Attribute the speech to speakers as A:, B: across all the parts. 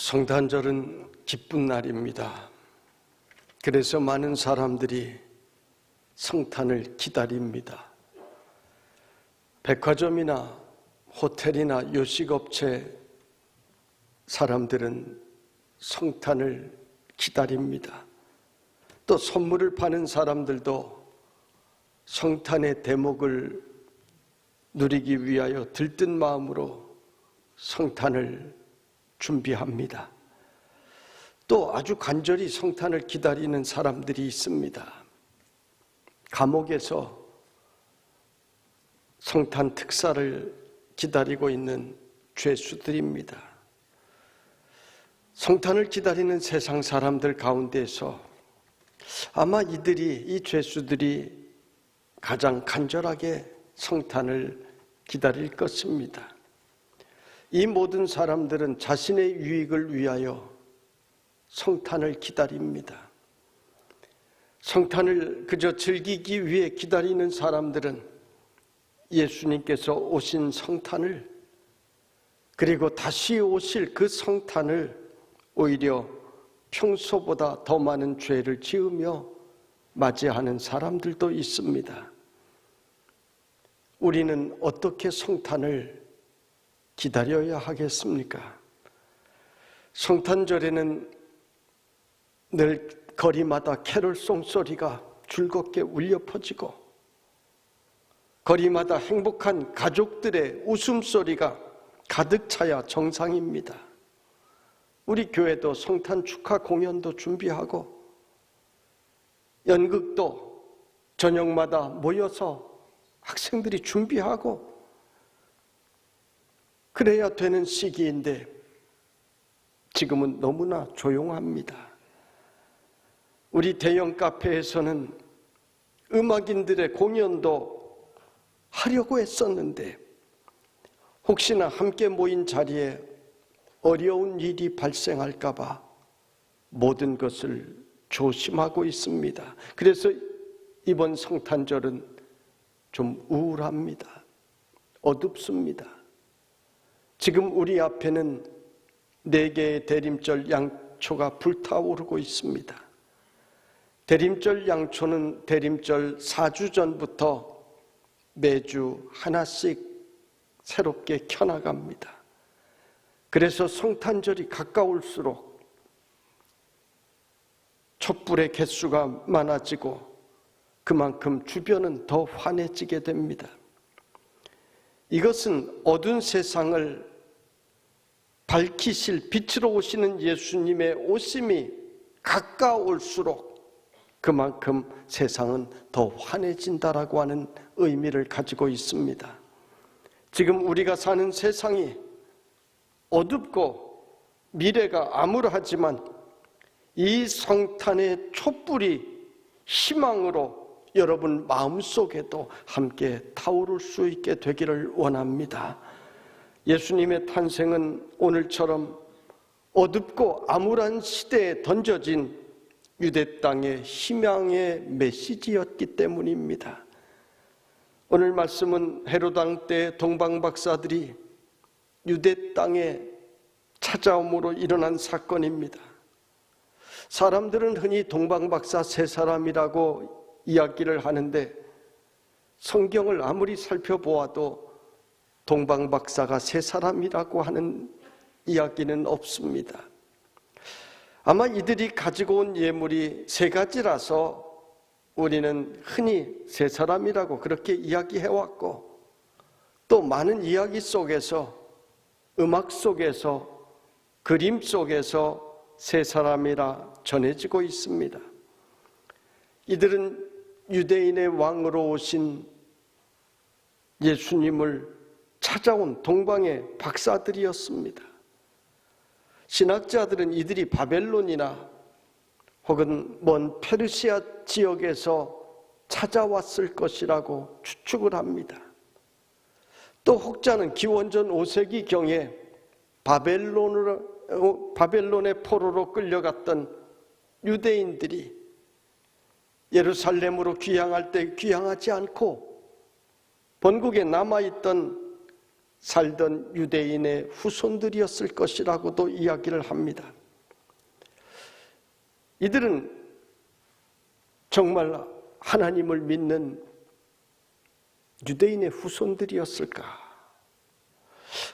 A: 성탄절은 기쁜 날입니다. 그래서 많은 사람들이 성탄을 기다립니다. 백화점이나 호텔이나 요식업체 사람들은 성탄을 기다립니다. 또 선물을 파는 사람들도 성탄의 대목을 누리기 위하여 들뜬 마음으로 성탄을 준비합니다. 또 아주 간절히 성탄을 기다리는 사람들이 있습니다. 감옥에서 성탄 특사를 기다리고 있는 죄수들입니다. 성탄을 기다리는 세상 사람들 가운데서 아마 이들이, 이 죄수들이 가장 간절하게 성탄을 기다릴 것입니다. 이 모든 사람들은 자신의 유익을 위하여 성탄을 기다립니다. 성탄을 그저 즐기기 위해 기다리는 사람들은 예수님께서 오신 성탄을 그리고 다시 오실 그 성탄을 오히려 평소보다 더 많은 죄를 지으며 맞이하는 사람들도 있습니다. 우리는 어떻게 성탄을 기다려야 하겠습니까? 성탄절에는 늘 거리마다 캐롤송 소리가 즐겁게 울려 퍼지고 거리마다 행복한 가족들의 웃음소리가 가득 차야 정상입니다. 우리 교회도 성탄 축하 공연도 준비하고 연극도 저녁마다 모여서 학생들이 준비하고 그래야 되는 시기인데 지금은 너무나 조용합니다. 우리 대형 카페에서는 음악인들의 공연도 하려고 했었는데 혹시나 함께 모인 자리에 어려운 일이 발생할까봐 모든 것을 조심하고 있습니다. 그래서 이번 성탄절은 좀 우울합니다. 어둡습니다. 지금 우리 앞에는 네 개의 대림절 양초가 불타오르고 있습니다. 대림절 양초는 대림절 4주 전부터 매주 하나씩 새롭게 켜나갑니다. 그래서 성탄절이 가까울수록 촛불의 개수가 많아지고 그만큼 주변은 더 환해지게 됩니다. 이것은 어두운 세상을 밝히실 빛으로 오시는 예수님의 오심이 가까울수록 그만큼 세상은 더 환해진다라고 하는 의미를 가지고 있습니다. 지금 우리가 사는 세상이 어둡고 미래가 암울하지만 이 성탄의 촛불이 희망으로 여러분 마음속에도 함께 타오를 수 있게 되기를 원합니다. 예수님의 탄생은 오늘처럼 어둡고 암울한 시대에 던져진 유대 땅의 희망의 메시지였기 때문입니다. 오늘 말씀은 헤로당 때 동방 박사들이 유대 땅에 찾아옴으로 일어난 사건입니다. 사람들은 흔히 동방 박사 세 사람이라고 이야기를 하는데 성경을 아무리 살펴보아도 동방 박사가 세 사람이라고 하는 이야기는 없습니다. 아마 이들이 가지고 온 예물이 세 가지라서 우리는 흔히 세 사람이라고 그렇게 이야기해왔고 또 많은 이야기 속에서 음악 속에서 그림 속에서 세 사람이라 전해지고 있습니다. 이들은 유대인의 왕으로 오신 예수님을 찾아온 동방의 박사들이었습니다. 신학자들은 이들이 바벨론이나 혹은 먼 페르시아 지역에서 찾아왔을 것이라고 추측을 합니다. 또 혹자는 기원전 5세기 경에 바벨론으로, 어, 바벨론의 포로로 끌려갔던 유대인들이 예루살렘으로 귀향할 때 귀향하지 않고 본국에 남아있던 살던 유대인의 후손들이었을 것이라고도 이야기를 합니다. 이들은 정말 하나님을 믿는 유대인의 후손들이었을까?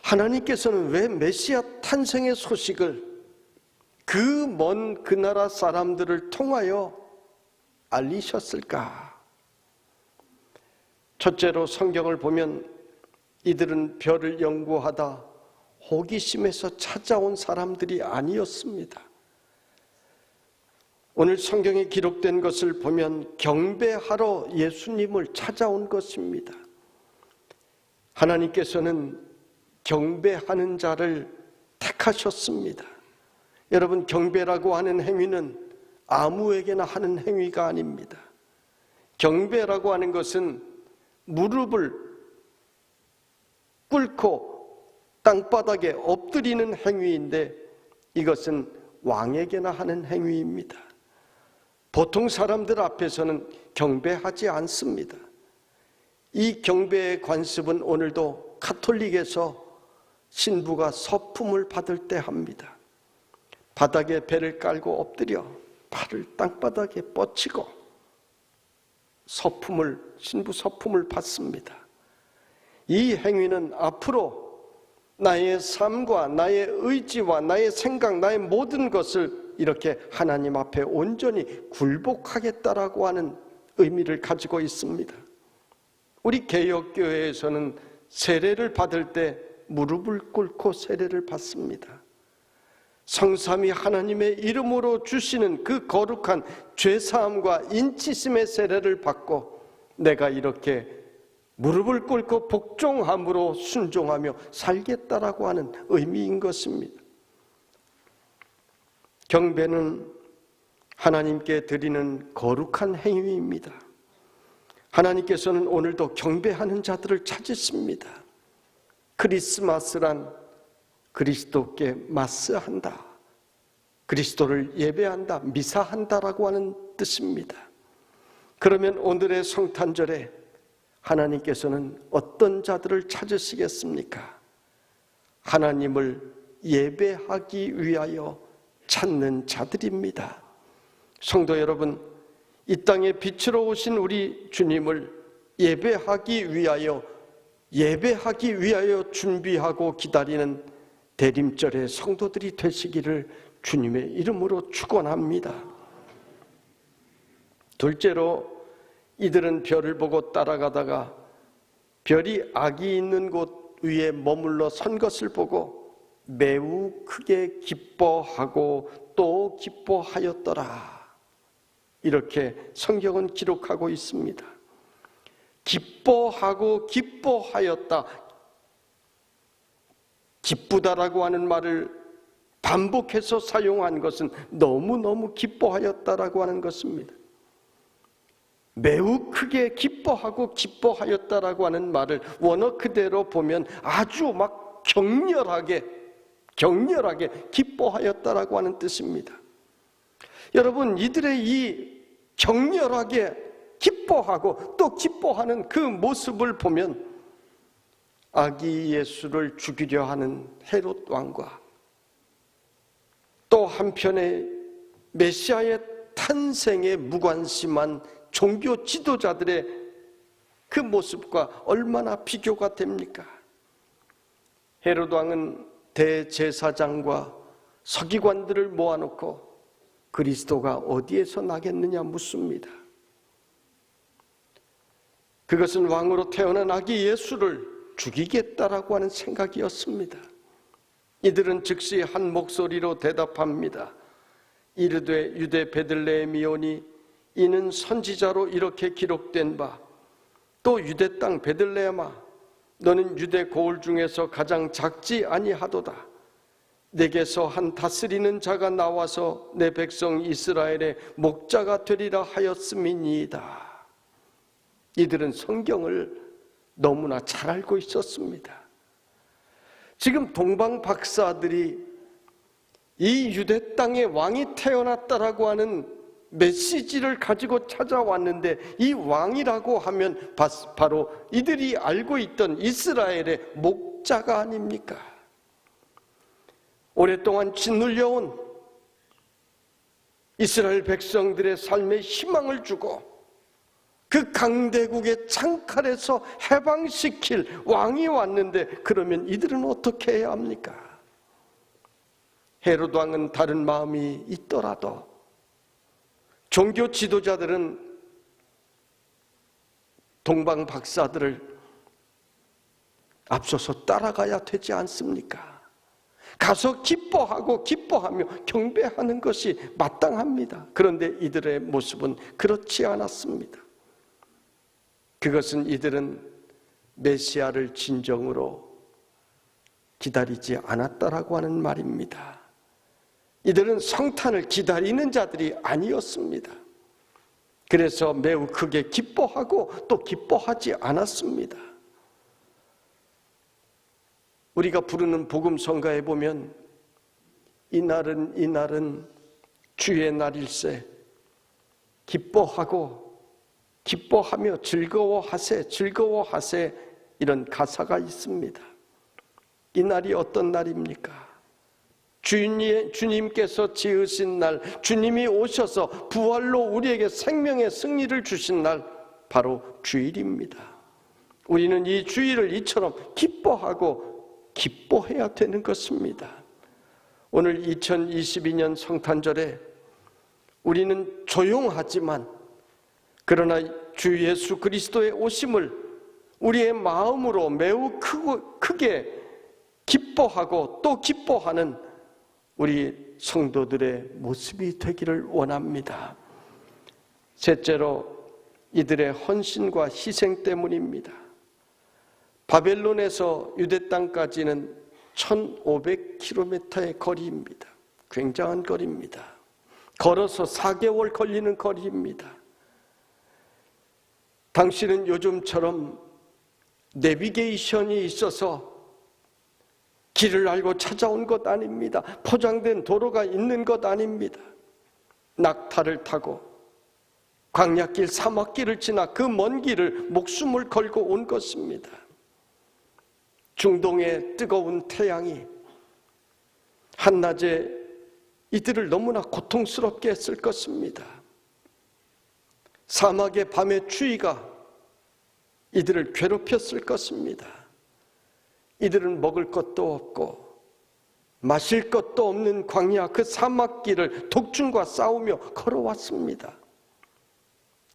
A: 하나님께서는 왜 메시아 탄생의 소식을 그 먼그 나라 사람들을 통하여 알리셨을까? 첫째로 성경을 보면 이들은 별을 연구하다 호기심에서 찾아온 사람들이 아니었습니다. 오늘 성경에 기록된 것을 보면 경배하러 예수님을 찾아온 것입니다. 하나님께서는 경배하는 자를 택하셨습니다. 여러분, 경배라고 하는 행위는 아무에게나 하는 행위가 아닙니다. 경배라고 하는 것은 무릎을 꿇고 땅바닥에 엎드리는 행위인데 이것은 왕에게나 하는 행위입니다. 보통 사람들 앞에서는 경배하지 않습니다. 이 경배의 관습은 오늘도 카톨릭에서 신부가 서품을 받을 때 합니다. 바닥에 배를 깔고 엎드려 발을 땅바닥에 뻗치고 서품을 신부 서품을 받습니다. 이 행위는 앞으로 나의 삶과 나의 의지와 나의 생각, 나의 모든 것을 이렇게 하나님 앞에 온전히 굴복하겠다라고 하는 의미를 가지고 있습니다. 우리 개혁교회에서는 세례를 받을 때 무릎을 꿇고 세례를 받습니다. 성삼이 하나님의 이름으로 주시는 그 거룩한 죄사함과 인치심의 세례를 받고 내가 이렇게 무릎을 꿇고 복종함으로 순종하며 살겠다라고 하는 의미인 것입니다. 경배는 하나님께 드리는 거룩한 행위입니다. 하나님께서는 오늘도 경배하는 자들을 찾으십니다. 크리스마스란 그리스도께 마스한다. 그리스도를 예배한다, 미사한다라고 하는 뜻입니다. 그러면 오늘의 성탄절에 하나님께서는 어떤 자들을 찾으시겠습니까? 하나님을 예배하기 위하여 찾는 자들입니다. 성도 여러분, 이 땅에 빛으로 오신 우리 주님을 예배하기 위하여 예배하기 위하여 준비하고 기다리는 대림절의 성도들이 되시기를 주님의 이름으로 축원합니다. 둘째로 이들은 별을 보고 따라가다가 별이 악이 있는 곳 위에 머물러 선 것을 보고 매우 크게 기뻐하고 또 기뻐하였더라. 이렇게 성경은 기록하고 있습니다. 기뻐하고 기뻐하였다. 기쁘다라고 하는 말을 반복해서 사용한 것은 너무너무 기뻐하였다라고 하는 것입니다. 매우 크게 기뻐하고 기뻐하였다라고 하는 말을 원어 그대로 보면 아주 막 격렬하게 격렬하게 기뻐하였다라고 하는 뜻입니다. 여러분 이들의 이 격렬하게 기뻐하고 또 기뻐하는 그 모습을 보면 아기 예수를 죽이려 하는 헤롯 왕과 또 한편에 메시아의 탄생에 무관심한 종교 지도자들의 그 모습과 얼마나 비교가 됩니까? 헤롯 왕은 대제사장과 서기관들을 모아놓고 그리스도가 어디에서 나겠느냐 묻습니다. 그것은 왕으로 태어난 아기 예수를 죽이겠다라고 하는 생각이었습니다. 이들은 즉시 한 목소리로 대답합니다. 이르되 유대 베들레헴이오니 이는 선지자로 이렇게 기록된 바 또 유대 땅 베들레헴아 너는 유대 고을 중에서 가장 작지 아니하도다. 내게서 한 다스리는 자가 나와서 내 백성 이스라엘의 목자가 되리라 하였음이니이다. 이들은 성경을 너무나 잘 알고 있었습니다. 지금 동방 박사들이 이 유대 땅에 왕이 태어났다라고 하는 메시지를 가지고 찾아왔는데 이 왕이라고 하면 바로 이들이 알고 있던 이스라엘의 자가 아닙니까? 오랫동안 짓눌려온 이스라엘 백성들의 삶에 희망을 주고 그 강대국의 창칼에서 해방시킬 왕이 왔는데 그러면 이들은 어떻게 해야 합니까? 헤롯 왕은 다른 마음이 있더라도 종교 지도자들은 동방 박사들을 앞서서 따라가야 되지 않습니까? 가서 기뻐하고 기뻐하며 경배하는 것이 마땅합니다. 그런데 이들의 모습은 그렇지 않았습니다. 그것은 이들은 메시아를 진정으로 기다리지 않았다라고 하는 말입니다. 이들은 성탄을 기다리는 자들이 아니었습니다. 그래서 매우 크게 기뻐하고 또 기뻐하지 않았습니다. 우리가 부르는 복음 성가에 보면 이날은 이날은 주의 날일세 기뻐하고 기뻐하며 즐거워하세 즐거워하세 이런 가사가 있습니다. 이 날이 어떤 날입니까? 주님, 주님께서 지으신 날, 주님이 오셔서 부활로 우리에게 생명의 승리를 주신 날, 바로 주일입니다. 우리는 이 주일을 이처럼 기뻐하고 기뻐해야 되는 것입니다. 오늘 2022년 성탄절에 우리는 조용하지만 그러나 주 예수 그리스도의 오심을 우리의 마음으로 매우 크고, 크게 기뻐하고 또 기뻐하는 우리 성도들의 모습이 되기를 원합니다. 셋째로 이들의 헌신과 희생 때문입니다. 바벨론에서 유대 땅까지는 1500km의 거리입니다. 굉장한 거리입니다. 걸어서 4개월 걸리는 거리입니다. 당신은 요즘처럼 내비게이션이 있어서 길을 알고 찾아온 것 아닙니다. 포장된 도로가 있는 것 아닙니다. 낙타를 타고 광야길, 사막길을 지나 그 먼 길을 목숨을 걸고 온 것입니다. 중동의 뜨거운 태양이 한낮에 이들을 너무나 고통스럽게 했을 것입니다. 사막의 밤의 추위가 이들을 괴롭혔을 것입니다. 이들은 먹을 것도 없고 마실 것도 없는 광야 그 사막길을 독중과 싸우며 걸어왔습니다.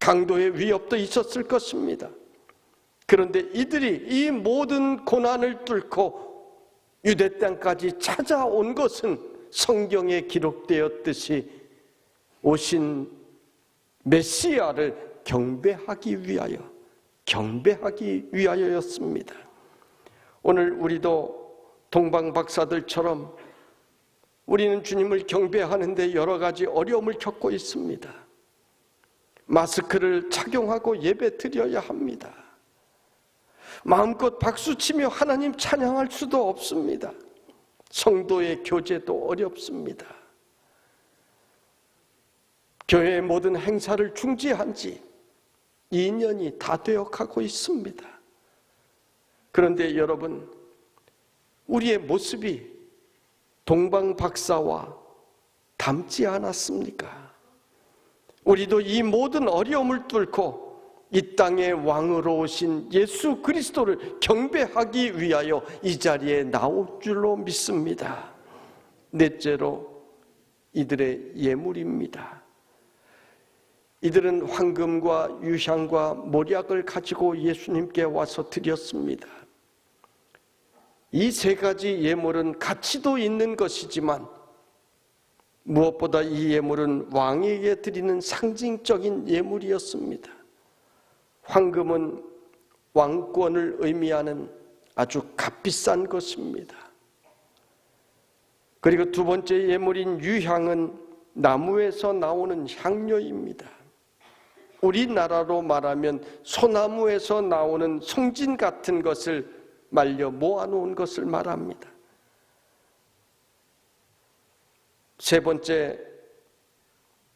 A: 강도의 위협도 있었을 것입니다. 그런데 이들이 이 모든 고난을 뚫고 유대 땅까지 찾아온 것은 성경에 기록되었듯이 오신 메시아를 경배하기 위하여 경배하기 위하여였습니다. 오늘 우리도 동방 박사들처럼 우리는 주님을 경배하는데 여러 가지 어려움을 겪고 있습니다. 마스크를 착용하고 예배 드려야 합니다. 마음껏 박수치며 하나님 찬양할 수도 없습니다. 성도의 교제도 어렵습니다. 교회의 모든 행사를 중지한 지 2년이 다 되어 가고 있습니다. 그런데 여러분, 우리의 모습이 동방 박사와 닮지 않았습니까? 우리도 이 모든 어려움을 뚫고 이 땅의 왕으로 오신 예수 그리스도를 경배하기 위하여 이 자리에 나올 줄로 믿습니다. 넷째로 이들의 예물입니다. 이들은 황금과 유향과 모략을 가지고 예수님께 와서 드렸습니다. 이 세 가지 예물은 가치도 있는 것이지만 무엇보다 이 예물은 왕에게 드리는 상징적인 예물이었습니다. 황금은 왕권을 의미하는 아주 값비싼 것입니다. 그리고 두 번째 예물인 유향은 나무에서 나오는 향료입니다. 우리나라로 말하면 소나무에서 나오는 송진 같은 것을 말려 모아놓은 것을 말합니다. 세 번째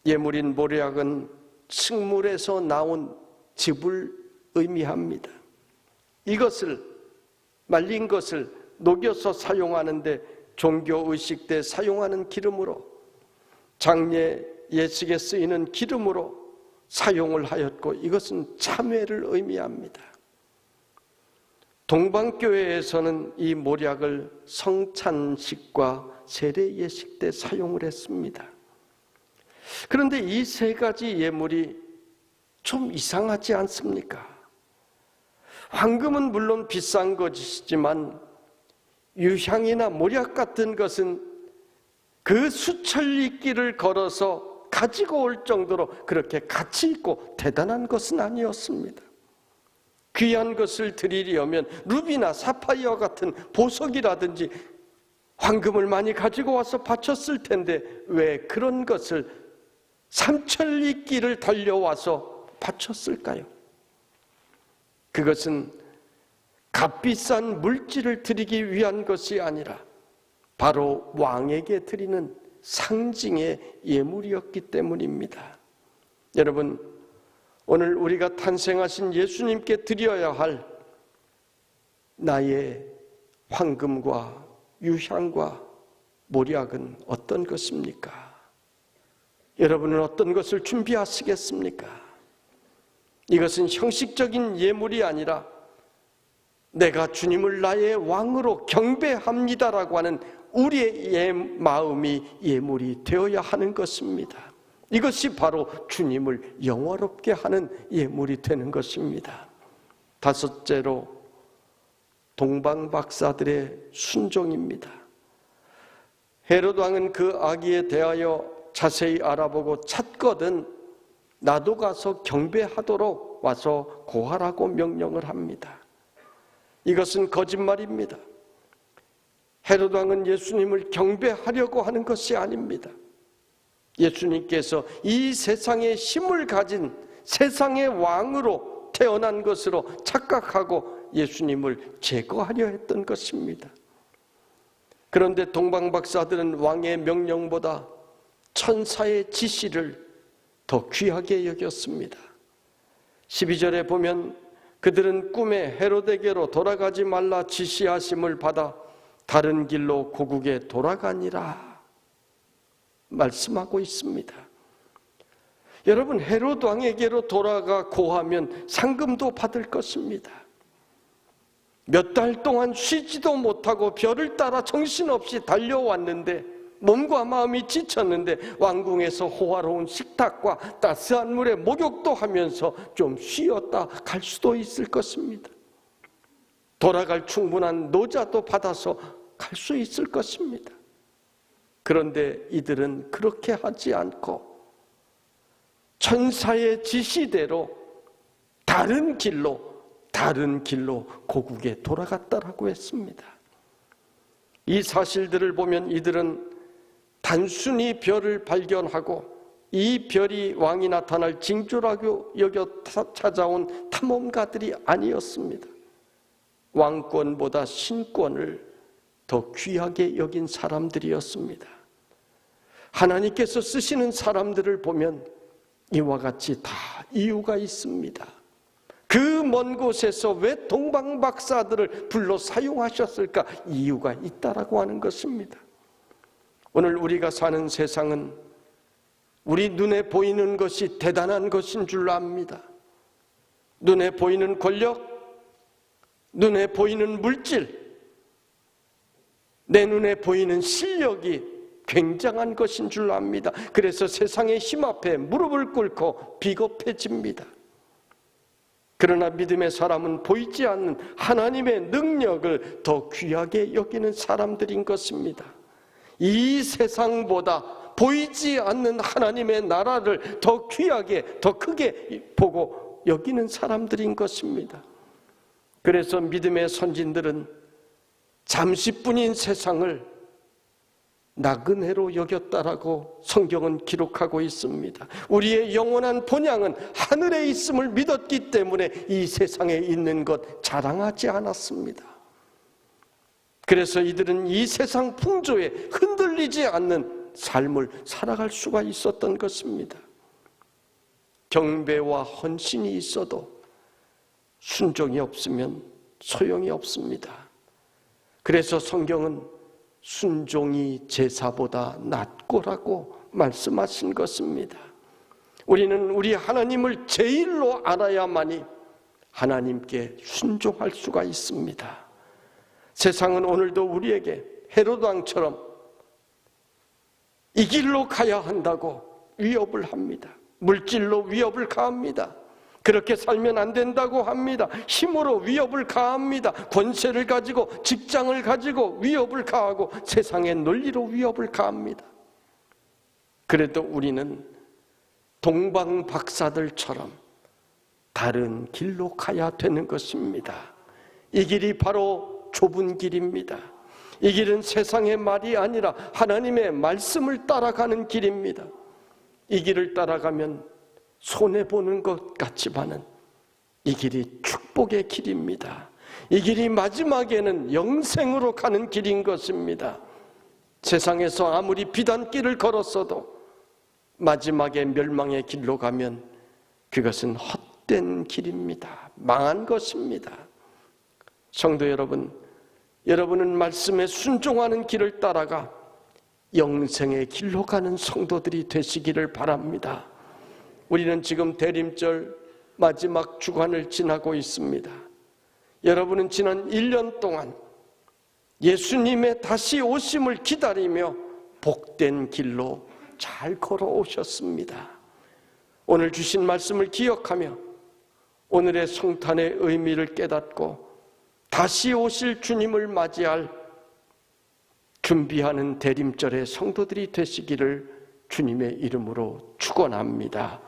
A: 예물인 모략은 식물에서 나온 즙을 의미합니다. 이것을 말린 것을 녹여서 사용하는데 종교 의식 때 사용하는 기름으로 장례 예식에 쓰이는 기름으로 사용을 하였고 이것은 참회를 의미합니다. 동방교회에서는 이 모략을 성찬식과 세례 예식 때 사용을 했습니다. 그런데 이 세 가지 예물이 좀 이상하지 않습니까? 황금은 물론 비싼 것이지만 유향이나 모략 같은 것은 그 수천리 길을 걸어서 가지고 올 정도로 그렇게 가치 있고 대단한 것은 아니었습니다. 귀한 것을 드리려면 루비나 사파이어 같은 보석이라든지 황금을 많이 가지고 와서 바쳤을 텐데 왜 그런 것을 삼천리 길을 달려와서 바쳤을까요? 그것은 값비싼 물질을 드리기 위한 것이 아니라 바로 왕에게 드리는 상징의 예물이었기 때문입니다. 여러분, 오늘 우리가 탄생하신 예수님께 드려야 할 나의 황금과 유향과 모략은 어떤 것입니까? 여러분은 어떤 것을 준비하시겠습니까? 이것은 형식적인 예물이 아니라 내가 주님을 나의 왕으로 경배합니다라고 하는 우리의 예, 마음이 예물이 되어야 하는 것입니다. 이것이 바로 주님을 영화롭게 하는 예물이 되는 것입니다. 다섯째로 동방 박사들의 순종입니다. 헤롯 왕은 그 아기에 대하여 자세히 알아보고 찾거든 나도 가서 경배하도록 와서 고하라고 명령을 합니다. 이것은 거짓말입니다. 헤롯 왕은 예수님을 경배하려고 하는 것이 아닙니다. 예수님께서 이 세상에 힘을 가진 세상의 왕으로 태어난 것으로 착각하고 예수님을 제거하려 했던 것입니다. 그런데 동방박사들은 왕의 명령보다 천사의 지시를 더 귀하게 여겼습니다. 12절에 보면 그들은 꿈에 헤로데게로 돌아가지 말라 지시하심을 받아 다른 길로 고국에 돌아가니라 말씀하고 있습니다. 여러분 헤롯 왕에게로 돌아가 고하면 상금도 받을 것입니다. 몇 달 동안 쉬지도 못하고 별을 따라 정신없이 달려왔는데 몸과 마음이 지쳤는데 왕궁에서 호화로운 식탁과 따스한 물에 목욕도 하면서 좀 쉬었다 갈 수도 있을 것입니다. 돌아갈 충분한 노자도 받아서 갈 수 있을 것입니다. 그런데 이들은 그렇게 하지 않고 천사의 지시대로 다른 길로 다른 길로 고국에 돌아갔다라고 했습니다. 이 사실들을 보면 이들은 단순히 별을 발견하고 이 별이 왕이 나타날 징조라고 여겨 찾아온 탐험가들이 아니었습니다. 왕권보다 신권을 더 귀하게 여긴 사람들이었습니다. 하나님께서 쓰시는 사람들을 보면 이와 같이 다 이유가 있습니다. 그 먼 곳에서 왜 동방 박사들을 불러 사용하셨을까? 이유가 있다라고 하는 것입니다. 오늘 우리가 사는 세상은 우리 눈에 보이는 것이 대단한 것인 줄 압니다. 눈에 보이는 권력, 눈에 보이는 물질, 내 눈에 보이는 실력이 굉장한 것인 줄 압니다. 그래서 세상의 힘 앞에 무릎을 꿇고 비겁해집니다. 그러나 믿음의 사람은 보이지 않는 하나님의 능력을 더 귀하게 여기는 사람들인 것입니다. 이 세상보다 보이지 않는 하나님의 나라를 더 귀하게, 더 크게 보고 여기는 사람들인 것입니다. 그래서 믿음의 선진들은 잠시뿐인 세상을 나그네로 여겼다라고 성경은 기록하고 있습니다. 우리의 영원한 본향은 하늘에 있음을 믿었기 때문에 이 세상에 있는 것 자랑하지 않았습니다. 그래서 이들은 이 세상 풍조에 흔들리지 않는 삶을 살아갈 수가 있었던 것입니다. 경배와 헌신이 있어도 순종이 없으면 소용이 없습니다. 그래서 성경은 순종이 제사보다 낫고라고 말씀하신 것입니다. 우리는 우리 하나님을 제일로 알아야만이 하나님께 순종할 수가 있습니다. 세상은 오늘도 우리에게 헤로드 왕처럼 이 길로 가야 한다고 위협을 합니다. 물질로 위협을 가합니다. 그렇게 살면 안 된다고 합니다. 힘으로 위협을 가합니다. 권세를 가지고 직장을 가지고 위협을 가하고 세상의 논리로 위협을 가합니다. 그래도 우리는 동방 박사들처럼 다른 길로 가야 되는 것입니다. 이 길이 바로 좁은 길입니다. 이 길은 세상의 말이 아니라 하나님의 말씀을 따라가는 길입니다. 이 길을 따라가면 손해보는 것 같지만은 이 길이 축복의 길입니다. 이 길이 마지막에는 영생으로 가는 길인 것입니다. 세상에서 아무리 비단길을 걸었어도 마지막에 멸망의 길로 가면 그것은 헛된 길입니다. 망한 것입니다. 성도 여러분, 여러분은 말씀에 순종하는 길을 따라가 영생의 길로 가는 성도들이 되시기를 바랍니다. 우리는 지금 대림절 마지막 주간을 지나고 있습니다. 여러분은 지난 1년 동안 예수님의 다시 오심을 기다리며 복된 길로 잘 걸어오셨습니다. 오늘 주신 말씀을 기억하며 오늘의 성탄의 의미를 깨닫고 다시 오실 주님을 맞이할 준비하는 대림절의 성도들이 되시기를 주님의 이름으로 축원합니다.